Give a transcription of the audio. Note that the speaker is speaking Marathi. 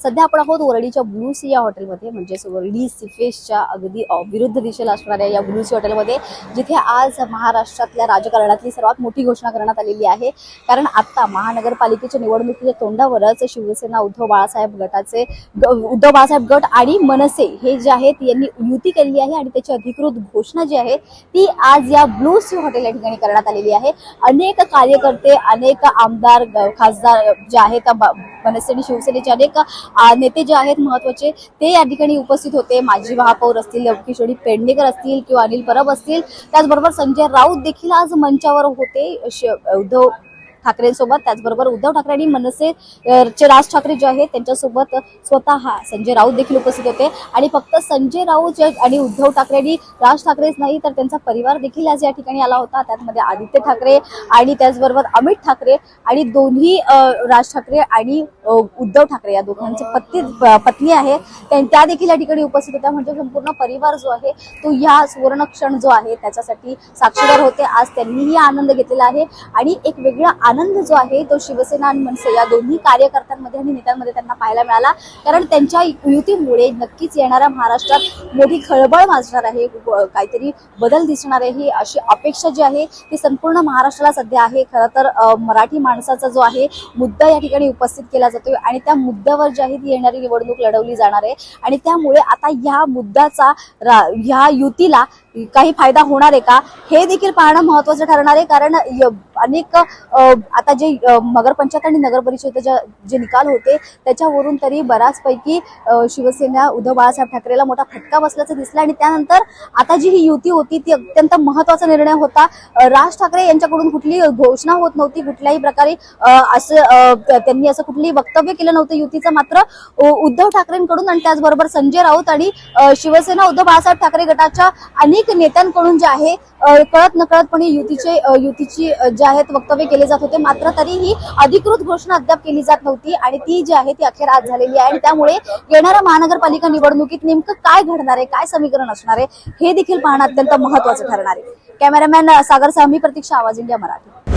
सध्या आपण आहोत वरळीच्या ब्लू सी या हॉटेलमध्ये म्हणजेच वरळी सिफेसच्या अगदी विरुद्ध दिशेला असणाऱ्या या ब्लू सी हॉटेलमध्ये जिथे आज महाराष्ट्रातल्या राजकारणातली सर्वात मोठी घोषणा करण्यात आलेली आहे. कारण आता महानगरपालिकेच्या निवडणुकीच्या तोंडावरच शिवसेना उद्धव बाळासाहेब गटाचे उद्धव बाळासाहेब गट आणि मनसे हे जे आहेत यांनी युती केलेली आहे आणि त्याची अधिकृत घोषणा जी आहे ती आज या ब्लू सी हॉटेल या ठिकाणी करण्यात आलेली आहे. अनेक कार्यकर्ते अनेक आमदार खासदार जे आहेत मनसे आणि शिवसेनेचे अनेक नेते जे आहेत महत्त्वाचे ते या ठिकाणी उपस्थित होते. माजी महापौर असतील किशोरी पेडणेकर असतील किंवा अनिल परब असतील. त्याचबरोबर संजय राऊत देखील आज मंचावर होते. उद्धव ठाकरेंसोबत त्याचबरोबर उद्धव ठाकरे आणि मनसे चे राज ठाकरे जे आहेत त्यांच्यासोबत स्वतः संजय राऊत देखील उपस्थित होते. आणि फक्त संजय राऊत आणि उद्धव ठाकरे आणि राज ठाकरेच नाही तर त्यांचा परिवार देखील आज या ठिकाणी आला होता. त्यामध्ये आदित्य ठाकरे आणि त्याचबरोबर अमित ठाकरे आणि दोन्ही राज ठाकरे आणि उद्धव ठाकरे या दोघांचे पत्नी पत्नी आहे. त्यां- त्या देखील या ठिकाणी उपस्थित होत्या. म्हणजे संपूर्ण परिवार जो आहे तो या सुवर्ण क्षण जो आहे त्याच्यासाठी साक्षीदार होते. आज त्यांनीही आनंद घेतलेला आहे. आणि एक वेगळा आनंद आनंद जो आहे तो शिवसेना आणि मनसे या दोन्ही कार्यकर्त्यांमध्ये आणि नेत्यांमध्ये त्यांना पाहायला मिळाला. कारण त्यांच्या युतीमुळे नक्कीच येणाऱ्या महाराष्ट्रात मोठी खळबळ माजणार आहे. काहीतरी बदल दिसणार आहे ही अशी अपेक्षा जी आहे ती संपूर्ण महाराष्ट्राला सध्या आहे. खरं तर मराठी माणसाचा जो आहे मुद्दा या ठिकाणी उपस्थित केला जातोय आणि त्या मुद्द्यावर जी आहे ती येणारी निवडणूक लढवली जाणार आहे. आणि त्यामुळे आता ह्या मुद्द्याचा रा- ह्या युतीला काही फायदा होणार आहे का? हे देखील पाहणं महत्वाचं ठरणार आहे. कारण य- अनेक आता जे नगरपंचायत आणि नगर परिषदेचे जे निकाल होते त्याच्यावरून तरी बऱ्याचपैकी शिवसेना उद्धव बाळासाहेब ठाकरेला मोठा फटका बसल्याचं दिसलं आणि त्यानंतर आता जी ही युती होती ती अत्यंत महत्त्वाचा निर्णय होता. राज ठाकरे यांच्याकडून कुठली घोषणा होत नव्हती कुठल्याही प्रकारे. असं त्यांनी असं कुठलीही वक्तव्य केलं नव्हतं युतीचं. मात्र उद्धव ठाकरेंकडून आणि त्याचबरोबर संजय राऊत आणि शिवसेना उद्धव बाळासाहेब ठाकरे गटाच्या अनेक नेत्यांकडून जे आहे कळत नकळतपणे युतीचे युतीची जे आहेत वक्तव्य केले जात होते. मात्र तरीही अधिकृत घोषणा अद्याप केली जात नव्हती आणि ती जी आहे ती अखेर आज झालेली आहे. आणि त्यामुळे येणाऱ्या महानगरपालिका निवडणुकीत नेमकं काय घडणार आहे काय समीकरण असणार आहे हे देखील पाहणं अत्यंत महत्वाचं ठरणार आहे. कॅमेरामॅन सागर सामी प्रतीक्षा आवाज इंडिया मराठी.